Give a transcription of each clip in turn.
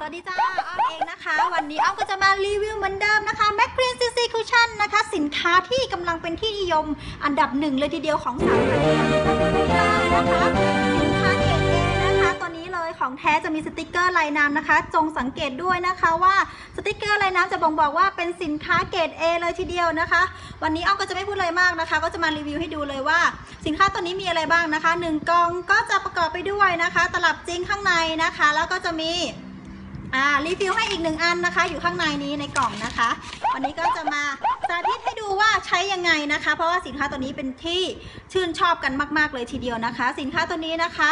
สวัสดีจ้าอ้อมเองนะคะ วันนี้อ้อมก็จะมารีวิวเหมือนเดิมนะคะ m a c g r e e n CC Cushion นะคะ สินค้าที่กำลังเป็นที่นิยมอันดับหนึ่งเลยทีเดียวของสาวไทยนะคะสินค้าเกรดเอนะคะตัวนี้เลยของแท้จะมีสติกเกอร์ลายน้ำนะคะ จงสังเกตด้วยนะคะว่าสติกเกอร์ลายน้ำจะบ่งบอกว่าเป็นสินค้าเกรด A เลยทีเดียวนะคะ วันนี้อ้อมก็จะไม่พูดอะไรมากนะคะ ก็จะมารีวิวให้ดูเลยว่าสินค้าตัวนี้มีอะไรบ้างนะคะหนึ่งกล่องก็จะประกอบไปด้วยนะคะ ตลับจริงข้างในนะคะ แล้วก็จะมี อ่ารีฟิลให้อีกหนึ่งอันนะคะ อยู่ข้างในนี้ในกล่องนะคะ วันนี้ก็จะมาสาธิตให้ดูว่าใช้ยังไงนะคะ เพราะว่าสินค้าตัวนี้เป็นที่ชื่นชอบกันมาก ๆ เลยทีเดียวนะคะ สินค้าตัวนี้นะคะ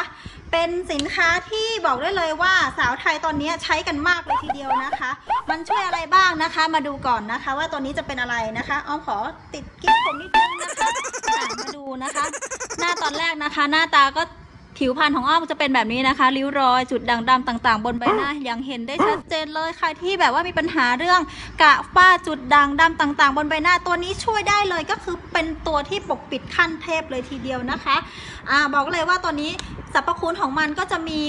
เป็นสินค้าที่บอกได้เลยว่าสาวไทยตอนนี้ใช้กันมากเลยทีเดียวนะคะ มันช่วยอะไรบ้างนะคะ มาดูก่อนนะคะ ว่าตัวนี้จะเป็นอะไรนะคะอ้อมขอติดกิ๊บผมนิดนึงนะคะอะมาดูนะคะ หน้าตอนแรกนะคะ หน้าตาก็ ผิวพรรณของอ้อมจะเป็นแบบนี้นะคะ ริ้วรอยจุดด่างดำต่างๆ บนใบหน้ายังเห็นได้ชัดเจนเลยใครที่แบบว่ามีปัญหาเรื่องกระฝ้าจุดด่างดำต่าง ๆ บนใบหน้าตัวนี้ช่วยได้เลยก็คือเป็นตัวที่ปกปิดขั้นเทพเลยทีเดียวนะคะอ่าบอกเลยว่าตัวนี้ รรพคุณของมันก็จะมี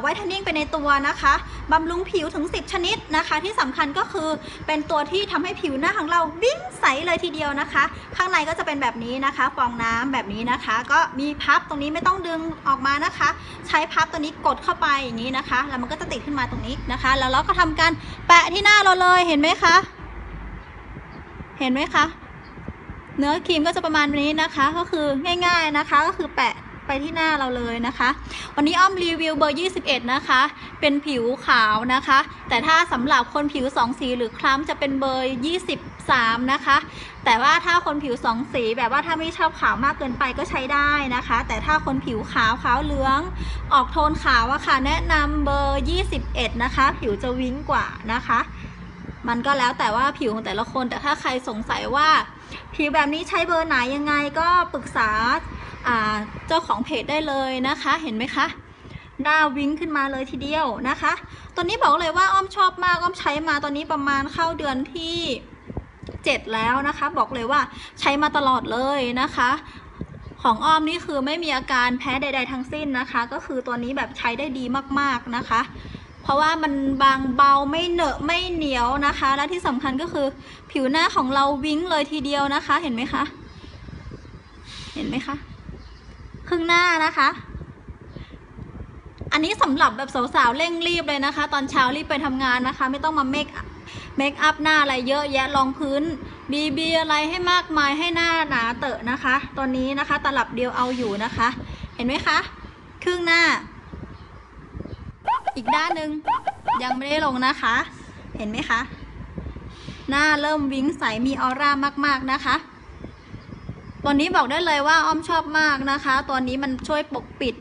ไวท์เทนนิ่งไปในตัวนะคะบำรุงผิวถึง 10 ชนิดนะคะ ที่สำคัญก็คือเป็นตัวที่ทำให้ผิวหน้าของเราวิ่งใสเลยทีเดียวนะคะ ข้างในก็จะเป็นแบบนี้นะคะ ฟองน้ำแบบนี้นะคะ ก็มีพับตรงนี้ไม่ต้องดึงออกมานะคะ ใช้พับตัวนี้กดเข้าไปอย่างนี้นะคะ แล้วมันก็จะติดขึ้นมาตรงนี้นะคะ แล้วเราก็ทำการแปะที่หน้าเราเลยเห็นไหมคะ เห็นไหมคะเนื้อครีมก็จะประมาณนี้นะคะ ก็คือง่าย ๆนะคะ ก็คือแปะ ไปที่หน้าเราเลยนะคะ วันนี้อ้อมรีวิวเบอร์ 21 นะคะ เป็นผิวขาวนะคะ แต่ถ้าสำหรับคนผิว 2 สีหรือคล้ำจะเป็นเบอร์ 23 นะคะ แต่ว่าถ้าคนผิว 2 สีแบบว่าถ้าไม่ชอบขาวมากเกินไปก็ใช้ได้นะคะ แต่ถ้าคนผิวขาวขาวเหลือง ออกโทนขาวอะค่ะ แนะนำเบอร์ 21 นะคะ ผิวจะวิ้งกว่านะคะมันก็แล้วแต่ว่าผิวของแต่ละคนแต่ถ้าใครสงสัยว่า ผิวแบบนี้ใช้เบอร์ไหนยังไงก็ปรึกษา เจ้าของเพจได้เลยนะคะเห็นไหมคะหน้าวิ้งขึ้นมาเลยทีเดียวนะคะ ตอนนี้บอกเลยว่าอ้อมชอบมากอ้อมใช้มาตอนนี้ประมาณเข้าเดือนที่ 7 แล้วนะคะ บอกเลยว่าใช้มาตลอดเลยนะคะ ของอ้อมนี่คือไม่มีอาการแพ้ใด ๆ ทั้งสิ้นนะคะ ก็คือตัวนี้แบบใช้ได้ดีมากๆนะคะ เพราะว่ามันบางเบาไม่เหนอะไม่เหนียวนะคะ และที่สำคัญก็คือผิวหน้าของเราวิ้งเลยทีเดียวนะคะ เห็นไหมคะ เห็นไหมคะ ครึ่งหน้านะคะ อันนี้สำหรับแบบสาวๆเร่งรีบเลยนะคะ ตอนเช้ารีบไปทำงานนะคะ ไม่ต้องมาเมคเมคอัพหน้าอะไรเยอะแยะรองพื้นบีบีอะไรให้มากมายให้หน้าหนาเตอะนะคะ ตอนนี้นะคะตลับเดียวเอาอยู่นะคะ เห็นไหมคะ ครึ่งหน้า อีกด้านหนึ่งยังไม่ได้ลงนะคะ เห็นไหมคะ หน้าเริ่มวิ้งใสมีออร่ามากๆนะคะ ตัวนี้บอกได้เลยว่าอ้อมชอบมากนะคะ ตัวนี้มันช่วยปกปิด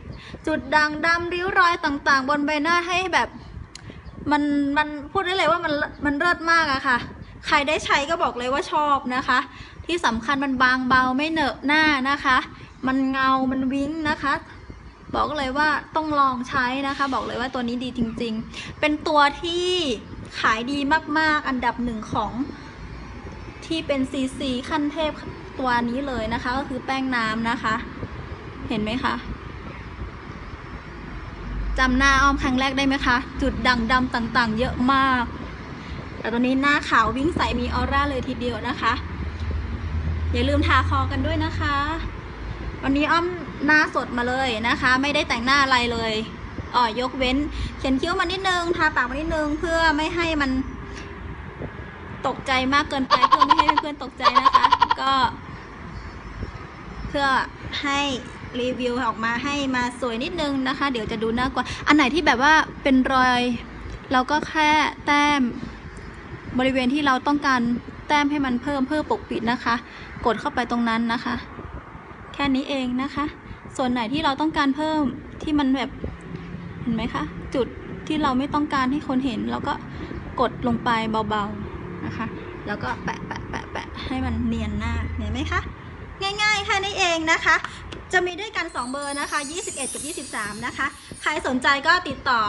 จุดด่างดำริ้วรอยต่างๆ บนใบหน้าให้แบบมันมันพูดได้เลยว่ามันมันเลิศมากอะค่ะ ใครได้ใช้ก็บอกเลยว่าชอบนะคะ ที่สำคัญมันบางเบาไม่เหนอะหน้านะคะ มันเงา มันวิ้งนะคะบอกเลยว่าต้องลองใช้นะคะ บอกเลยว่าตัวนี้ดีจริง ๆ เป็นตัวที่ขายดีมากๆ อันดับหนึ่งของที่เป็นซีซีขั้นเทพ ตัวนี้เลยนะคะ ก็คือแป้งน้ำนะคะ เห็นไหมคะจำหน้าอ้อมครั้งแรกได้ไหมคะ จุดด่างดำต่างๆ เยอะมาก แต่ตอนนี้หน้าขาววิ่งใสมีออร่าเลยทีเดียวนะคะ อย่าลืมทาคอกันด้วยนะคะ วันนี้อ้อมหน้าสดมาเลยนะคะ ไม่ได้แต่งหน้าอะไรเลยอ๋อยกเว้น เขียนคิ้วมานิดนึง ทาปากมานิดนึง เพื่อไม่ให้มันตกใจมากเกินไป เพื่อไม่ให้เพื่อนๆตกใจนะคะ ก็ เพื่อให้รีวิวออกมาให้มาสวยนิดนึงนะคะ เดี๋ยวจะดูน้ากว่า อันไหนที่แบบว่าเป็นรอย เราก็แค่แต้มบริเวณที่เราต้องการแต้มให้มันเพิ่มเพื่อปกปิดนะคะ กดเข้าไปตรงนั้นนะคะ แค่นี้เองนะคะ ส่วนไหนที่เราต้องการเพิ่มที่มันแบบเห็นไหมคะ จุดที่เราไม่ต้องการให้คนเห็นเราก็กดลงไปเบาๆนะคะ แล้วก็แปะแปะแปะแปะให้มันเนียนหน้าเห็นไหมคะ ง่ายๆแค่นี้เองนะคะ จะมีด้วยกัน 2 เบอร์นะคะ 21 กับ 23 นะคะ ใครสนใจก็ติดต่อ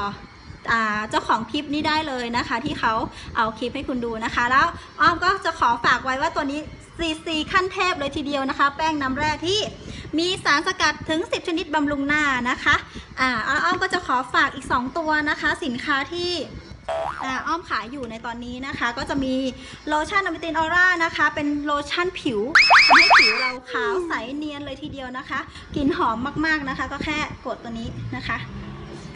เจ้าของคลิปนี้ได้เลยนะคะ ที่เขาเอาคลิปให้คุณดูนะคะ แล้วอ้อมก็จะขอฝากไว้ว่าตัวนี้ CC ขั้นเทพเลยทีเดียวนะคะ แป้งน้ำแร่ที่มีสารสกัดถึง 10 ชนิดบำรุงหน้านะคะอ่าอ้อมก็จะขอฝากอีก 2 ตัวนะคะ สินค้าที่อ้อมขายอยู่ในตอนนี้นะคะ ก็จะมีโลชั่นอมิตินออร่านะคะ เป็นโลชั่นผิวทำให้ผิว ทีเดียวนะคะกลิ่นหอมมากๆนะคะ ก็แค่กดตัวนี้นะคะ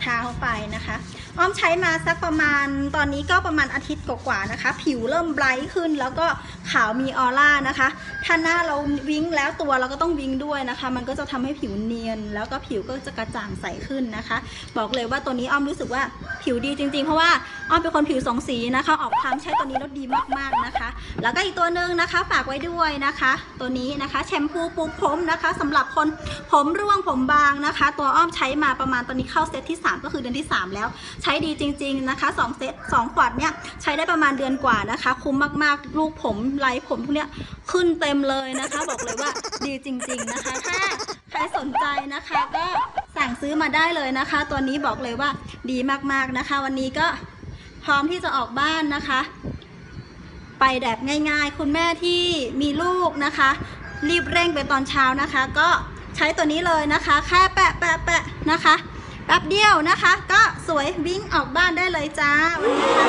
เข้าไปนะคะ อ้อมใช้มาสักประมาณตอนนี้ก็ประมาณอาทิตย์กว่าๆนะคะ ผิวเริ่มไบรท์ขึ้นแล้วก็ขาวมีออร่านะคะ ถ้าหน้าเราวิ้งแล้วตัวเราก็ต้องวิ้งด้วยนะคะ มันก็จะทำให้ผิวเนียน แล้วก็ผิวก็จะกระจ่างใสขึ้นนะคะ บอกเลยว่าตัวนี้อ้อมรู้สึกว่าผิวดีจริงๆ เพราะว่าอ้อมเป็นคนผิวสองสีนะคะ ออกคล้ำใช้ตัวนี้แล้วดีมากๆนะคะ แล้วก็อีกตัวหนึ่งนะคะฝากไว้ด้วยนะคะ ตัวนี้นะคะแชมพูปลุกผมนะคะสำหรับคนผมร่วงผมบางนะคะ ตัวอ้อมใช้มาประมาณตอนนี้เข้าเซตที่3ก็คือเดือนที่ 3 แล้ว ใช้ดีจริง ๆนะคะ2เซต2ขวดเนี่ยใช้ได้ประมาณเดือนกว่านะคะ คุ้มมากๆ ลูกผมไรผมพวกเนี้ยขึ้นเต็มเลยนะคะ บอกเลยว่าดีจริง ๆนะคะ ถ้าใครสนใจนะคะก็สั่งซื้อมาได้เลยนะคะ ตัวนี้บอกเลยว่าดีมากๆนะคะ วันนี้ก็พร้อมที่จะออกบ้านนะคะ ไปแบบง่ายๆ คุณแม่ที่มีลูกนะคะ รีบเร่งไปตอนเช้านะคะ ก็ใช้ตัวนี้เลยนะคะ แค่แปะแปะแปะ ป๊บเดียวนะคะ ก็สวยวิ่งออกบ้านได้เลยจ้าวันนี้ค่ะ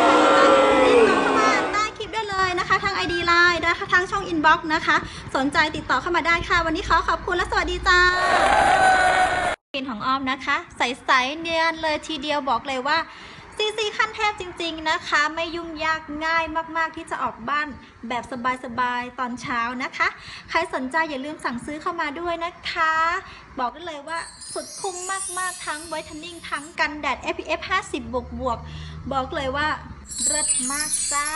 ติดต่อเข้ามาใต้คลิปได้เลยนะคะ ทาง ID Line นะคะทางช่อง Inbox นะคะ สนใจติดต่อเข้ามาได้ค่ะ วันนี้ขอขอบคุณและสวัสดีจ้ากลิ่นของอ้อมนะคะ ใสๆเนียนเลยทีเดียวบอกเลยว่า ซีซีขั้นเทพจริง ๆนะคะ ไม่ยุ่งยากง่ายมากๆที่จะออกบ้านแบบสบายๆตอนเช้านะคะ ใครสนใจอย่าลืมสั่งซื้อเข้ามาด้วยนะคะ บอกได้เลยว่าสุดคุ้มมากๆทั้งไวท์เทนนิ่งทั้งกันแดด SPF 50 บวกบวกๆบอกเลยว่าเลิศมากจ้า